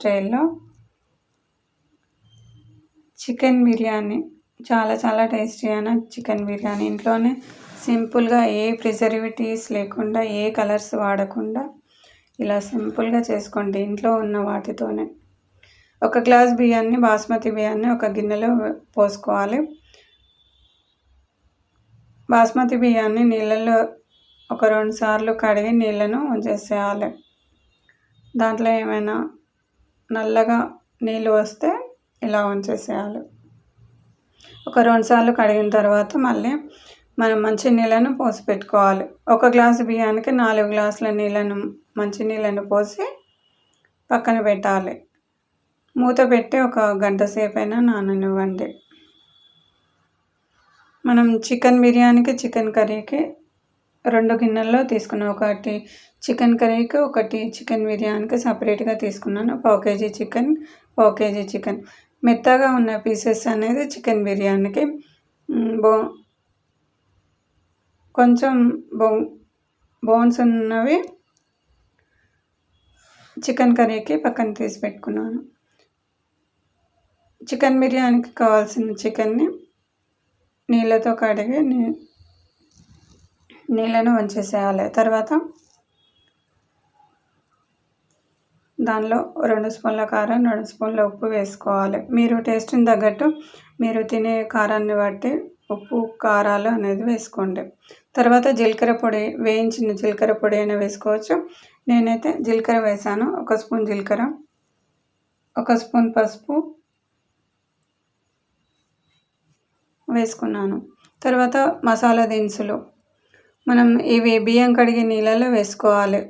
స్టైల్లో చికెన్ బిర్యానీ. చాలా చాలా టేస్టీ అయిన చికెన్ బిర్యానీ. ఇంట్లోనే సింపుల్గా ఏ ప్రిజర్వేటివ్స్ లేకుండా ఏ కలర్స్ వాడకుండా ఇలా సింపుల్గా చేసుకోండి ఇంట్లో ఉన్న వాటితోనే. ఒక గ్లాస్ బియ్యాన్ని బాస్మతి బియ్యాన్ని ఒక గిన్నెలో పోసుకోవాలి. బాస్మతి బియ్యాన్ని నీళ్ళల్లో ఒక రెండు సార్లు కడిగి నీళ్ళను ఉంచేసేయాలి. దాంట్లో ఏమైనా నల్లగా నీళ్ళు వస్తే ఇలా ఉంచేసేయాలి. ఒక రెండు సార్లు కడిగిన తర్వాత మళ్ళీ మనం మంచి నీళ్ళను పోసి పెట్టుకోవాలి. ఒక గ్లాసు బియ్యానికి నాలుగు గ్లాసుల నీళ్ళను మంచి నీళ్ళను పోసి పక్కన పెట్టాలి. మూత పెట్టి ఒక గంట సేపు అయినా నాననివ్వండి. మనం చికెన్ బిర్యానీకి చికెన్ కర్రీకి రెండు గిన్నెల్లో తీసుకున్నాను ఒకటి చికెన్ కర్రీకి ఒకటి చికెన్ బిర్యానీకి సపరేట్గా తీసుకున్నాను. పావు కేజీ చికెన్ పావు కేజీ చికెన్. మెత్తగా ఉన్న పీసెస్ అనేది చికెన్ బిర్యానీకి. బో కొంచెం బో బోన్స్ ఉన్నవి చికెన్ కర్రీకి పక్కన తీసి పెట్టుకున్నాను. చికెన్ బిర్యానీకి కావాల్సిన చికెన్ని నీళ్ళతో కడిగి నీళ్ళను వంచేసేయాలి. తర్వాత దానిలో రెండు స్పూన్ల కారం రెండు స్పూన్ల ఉప్పు వేసుకోవాలి. మీరు టేస్ట్ని తగ్గట్టు మీరు తినే కారాన్ని బట్టి ఉప్పు కారాలు అనేది వేసుకోండి. తర్వాత జీలకర్ర పొడి వేయించిన జీలకర్ర పొడి అయినా వేసుకోవచ్చు. నేనైతే జీలకర్ర వేసాను. ఒక స్పూన్ జీలకర్ర ఒక స్పూన్ పసుపు వేసుకున్నాను. తర్వాత మసాలా దినుసులు. మనం ఇవి బియ్యం కడిగి నీళ్ళలో వేసుకోవాలి.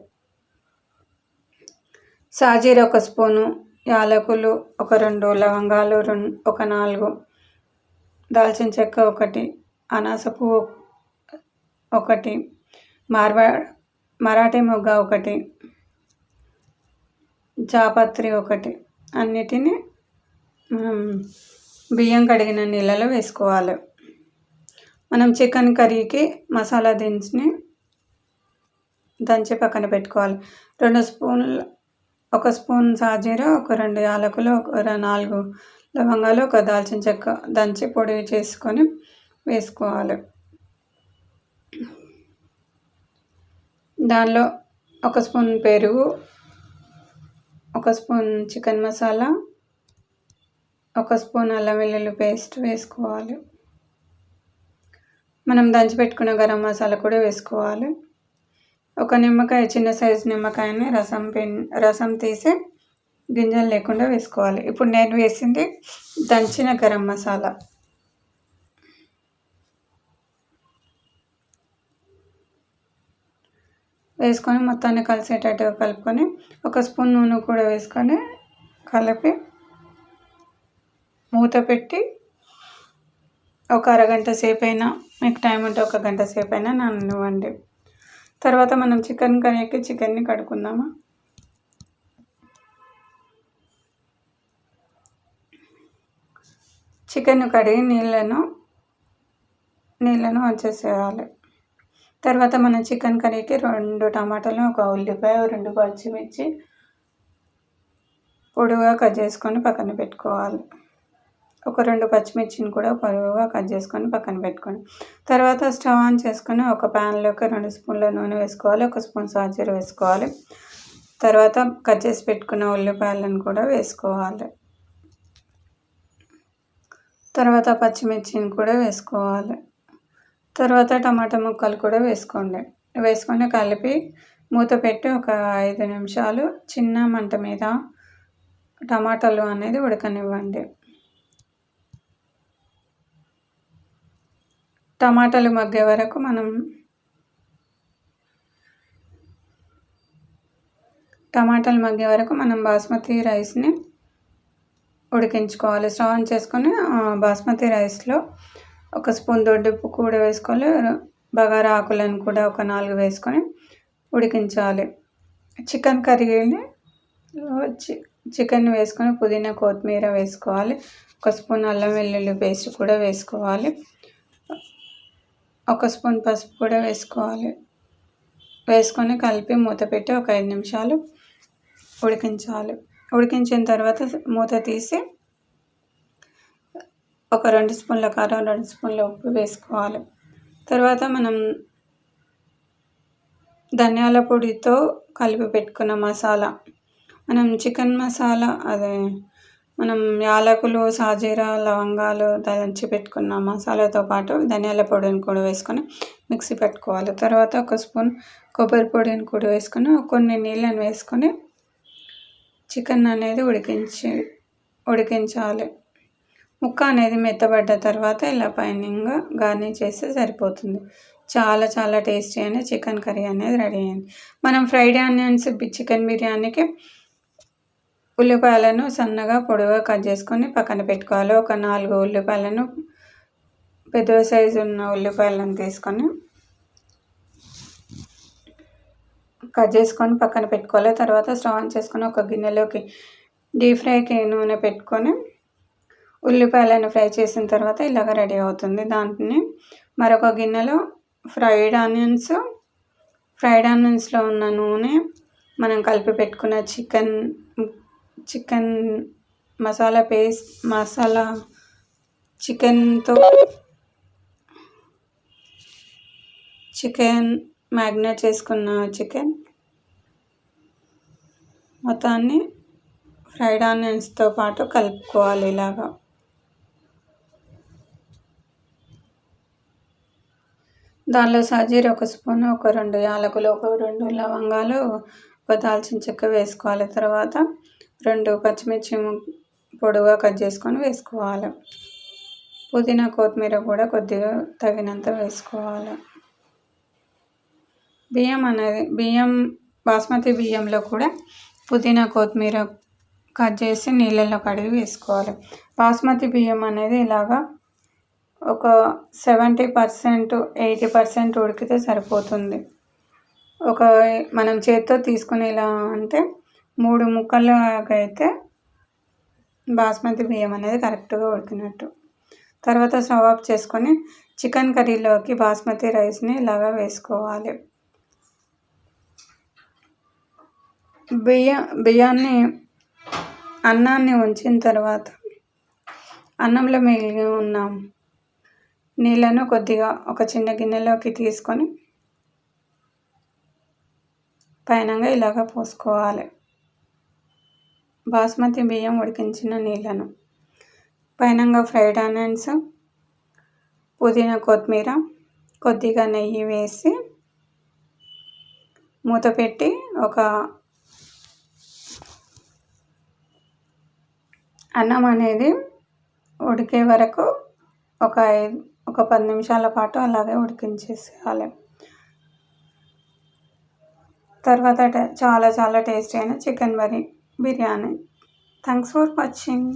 సాజీర ఒక స్పూను యాలకులు ఒక రెండు లవంగాలు రెండు ఒక నాలుగు దాల్చిన చెక్క ఒకటి అనాస పువ్వు ఒకటి మార్వా మరాఠీ మొగ్గ ఒకటి జాపత్రి ఒకటి. అన్నిటిని మనం బియ్యం కడిగిన నీళ్ళలో వేసుకోవాలి. మనం చికెన్ కర్రీకి మసాలా దినుసుని దంచి పక్కన పెట్టుకోవాలి. రెండు స్పూన్ల ఒక స్పూన్ సాజీర ఒక రెండు యాలకులు ఒక నాలుగు లవంగాలు ఒక దాల్చిన చెక్క దంచి పొడి చేసుకొని వేసుకోవాలి. దానిలో ఒక స్పూన్ పెరుగు ఒక స్పూన్ చికెన్ మసాలా ఒక స్పూన్ అల్లం వెల్లుల్లి పేస్ట్ వేసుకోవాలి. మనం దంచి పెట్టుకున్న గరం మసాలా కూడా వేసుకోవాలి. ఒక నిమ్మకాయ చిన్న సైజు నిమ్మకాయని రసం పిన్ రసం తీసి గింజలు లేకుండా వేసుకోవాలి. ఇప్పుడు నేను వేసింది దంచిన గరం మసాలా. వేసుకొని మొత్తాన్ని కలిసేటట్టుగా కలుపుకొని ఒక స్పూన్ నూనె కూడా వేసుకొని కలిపి మూత పెట్టి ఒక అరగంట సేపు అయినా మీకు టైం ఉంటే ఒక గంట సేపు అయినా నాననివ్వండి. తర్వాత మనం చికెన్ కర్రీకి చికెన్ని కడుక్కుందామా? చికెన్ కడిగి నీళ్ళను నీళ్ళను వచ్చేసేయాలి. తర్వాత మనం చికెన్ కర్రీకి రెండు టమాటాలు ఒక ఉల్లిపాయ రెండు పచ్చిమిర్చి పొడిగా కట్ చేసుకొని పక్కన పెట్టుకోవాలి. ఒక రెండు పచ్చిమిర్చిని కూడా పొడవుగా కట్ చేసుకొని పక్కన పెట్టుకోండి. తర్వాత స్టవ్ ఆన్ చేసుకొని ఒక ప్యాన్లోకి రెండు స్పూన్ల నూనె వేసుకోవాలి ఒక స్పూన్ సాజీర వేసుకోవాలి. తర్వాత కట్ చేసి పెట్టుకున్న ఉల్లిపాయలను కూడా వేసుకోవాలి. తర్వాత పచ్చిమిర్చిని కూడా వేసుకోవాలి. తర్వాత టమాటా ముక్కలు కూడా వేసుకోండి. వేసుకొని కలిపి మూత పెట్టి ఒక ఐదు నిమిషాలు చిన్న మంట మీద టమాటాలు అనేది ఉడకనివ్వండి. టమాటాలు మగ్గే వరకు మనం టమాటాలు మగ్గే వరకు మనం బాస్మతి రైస్ని ఉడికించుకోవాలి. స్టవ్ ఆన్ చేసుకొని బాస్మతి రైస్లో ఒక స్పూన్ దొడ్డుప్పు కూడా వేసుకోవాలి. బగారా ఆకులను కూడా ఒక నాలుగు వేసుకొని ఉడికించాలి. చికెన్ కర్రీని చికెన్ వేసుకొని పుదీనా కొత్తిమీర వేసుకోవాలి. ఒక స్పూన్ అల్లం వెల్లుల్లి పేస్ట్ కూడా వేసుకోవాలి. ఒక స్పూన్ పసుపు కూడా వేసుకోవాలి. వేసుకొని కలిపి మూత పెట్టి ఒక ఐదు నిమిషాలు ఉడికించాలి. ఉడికించిన తర్వాత మూత తీసి ఒక రెండు స్పూన్ల కారం రెండు స్పూన్ల ఉప్పు వేసుకోవాలి. తర్వాత మనం ధనియాల పొడితో కలిపి పెట్టుకున్న మసాలా. మనం చికెన్ మసాలా అదే మనం యాలకులు సాజీరా లవంగాలు దంచి పెట్టుకున్న మసాలాతో పాటు ధనియాల పొడిని కూడా వేసుకొని మిక్సీ పెట్టుకోవాలి. తర్వాత ఒక స్పూన్ కొబ్బరి పొడిని కూడా వేసుకొని కొన్ని నీళ్ళని వేసుకొని చికెన్ అనేది ఉడికించి ఉడికించాలి. ముక్క అనేది మెత్తబడ్డ తర్వాత ఇలా పైనింగ్ గార్నిష్ చేస్తే సరిపోతుంది. చాలా చాలా టేస్టీ అయిన చికెన్ కర్రీ అనేది రెడీ అయింది. మనం ఫ్రైడ్ ఆనియన్స్ చికెన్ బిర్యానీకి ఉల్లిపాయలను సన్నగా పొడవుగా కట్ చేసుకొని పక్కన పెట్టుకోవాలి. ఒక నాలుగు ఉల్లిపాయలను పెద్ద సైజు ఉన్న ఉల్లిపాయలను తీసుకొని కట్ చేసుకొని పక్కన పెట్టుకోవాలి. తర్వాత స్టవ్ ఆన్ చేసుకొని ఒక గిన్నెలోకి డీప్ ఫ్రైకి నూనె పెట్టుకొని ఉల్లిపాయలను ఫ్రై చేసిన తర్వాత ఇలాగ రెడీ అవుతుంది. దాంట్ని మరొక గిన్నెలో ఫ్రైడ్ ఆనియన్స్ ఫ్రైడ్ ఆనియన్స్లో ఉన్న నూనె మనం కలిపి పెట్టుకున్న chicken chicken masala paste masala చికెన్తో చికెన్ మ్యాగ్నేట్ చేసుకున్న చికెన్. మొత్తాన్ని ఫ్రైడ్ ఆనియన్స్తో పాటు కలుపుకోవాలి ఇలాగా. దానిలో సాజీర ఒక స్పూన్ ఒక రెండు యాలకులు ఒక రెండు లవంగాలు ఒక దాల్చిన చెక్క వేసుకోవాలి. తర్వాత రెండు పచ్చిమిర్చి పొడుగా కట్ చేసుకొని వేసుకోవాలి. పుదీనా కొత్తిమీర కూడా కొద్దిగా తగినంత వేసుకోవాలి. బియ్యం అనేది బియ్యం బాస్మతి బియ్యంలో కూడా పుదీనా కొత్తిమీర కట్ చేసి నీళ్ళల్లో కడిగి వేసుకోవాలి. బాస్మతి బియ్యం అనేది ఇలాగా ఒక సెవెంటీ పర్సెంట్ ఎయిటీ పర్సెంట్ ఉడికితే సరిపోతుంది. ఒక మనం చేత్తో తీసుకునేలా అంటే మూడు ముక్కలుగా అయితే బాస్మతి బియ్యం అనేది కరెక్ట్గా ఉడికినట్టు. తర్వాత స్టవ్ ఆఫ్ చేసుకొని చికెన్ కర్రీలోకి బాస్మతి రైస్ని ఇలాగా వేసుకోవాలి. బియ్యం బియ్యాన్ని అన్నాన్ని ఉంచిన తర్వాత అన్నంలో మిగిలి ఉన్న నీళ్ళను కొద్దిగా ఒక చిన్న గిన్నెలోకి తీసుకొని పైనంగా ఇలాగ పోసుకోవాలి. బాస్మతి బియ్యం ఉడికించిన నీళ్ళను. పైనంగా ఫ్రైడ్ ఆనియన్స్ పుదీనా కొత్తిమీర కొద్దిగా నెయ్యి వేసి మూత పెట్టి ఒక అన్నం అనేది ఉడికే వరకు ఒక ఐదు ఒక పది నిమిషాల పాటు అలాగే ఉడికించేసేయాలి. తర్వాత చాలా చాలా టేస్టీ అయిన చికెన్ బరీ బిర్యానీ. Thanks for watching